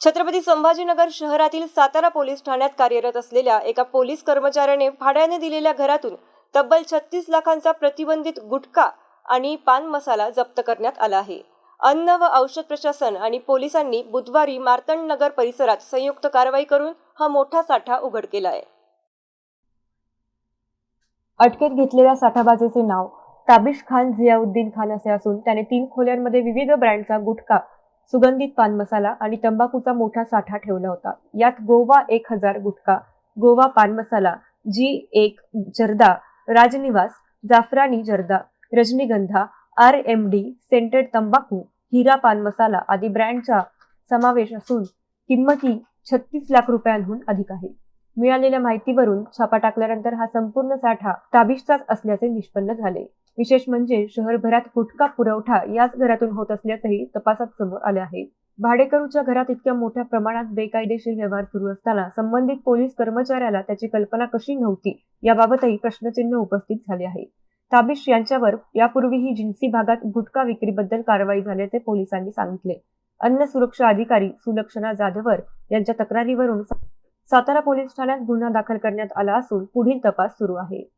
छत्रपती संभाजीनगर शहरातील सातारा पोलीस ठाण्यात कार्यरत असलेल्या एका पोलीस कर्मचाऱ्याने भाड्याने दिलेल्या घरातून तब्बल छत्तीस लाखांचा प्रतिबंधित गुटखा आणि पान मसाला जप्त करण्यात आला आहे. अन्न व औषध प्रशासन आणि पोलिसांनी बुधवारी मार्तंड नगर परिसरात संयुक्त कारवाई करून हा मोठा साठा उघड केला आहे अटकेत घेतलेल्या साठाबाजीचे नाव ताबिश खान झियाउद्दीन खान असे असून त्याने तीन खोल्यांमध्ये विविध ब्रँडचा गुटखा सुगंधित पान मसाला आणि तंबाखूचा मोठा साठा ठेवला होता. यात गोवा एक हजार गुटखा गोवा पान मसाला जी एक जर्दा राजनिवास जाफरानी जर्दा रजनीगंधा आर एम डी सेंटेड तंबाखू हिरा पान मसाला आदी ब्रँडचा समावेश असून किंमती छत्तीस लाख रुपयांहून अधिक आहे. मिळालेल्या माहितीवरून छापा टाकल्यानंतर हा संपूर्ण साठा ताबिशचाच असल्याचे निष्पन्न झाले. विशेष म्हणजे शहरभरात गुटखा पुरवठा याच घरातून होत असल्याचंही तपासात समोर आले आहे. भाडेकरूच्या घरात इतक्या मोठ्या प्रमाणात बेकायदेशीर व्यवहार सुरू असताना संबंधित पोलीस कर्मचाऱ्याला त्याची कल्पना कशी नव्हती याबाबतही प्रश्नचिन्ह उपस्थित झाले आहे. ताबिश यांच्यावर यापूर्वीही जिन्सी भागात गुटखा विक्रीबद्दल कारवाई झाल्याचे पोलिसांनी सांगितले. अन्न सुरक्षा अधिकारी सुलक्षणा जाधवर यांच्या तक्रारीवरून सातारा पोलीस ठाण्यात गुन्हा दाखल करण्यात आला असून पुढील तपास सुरू आहे.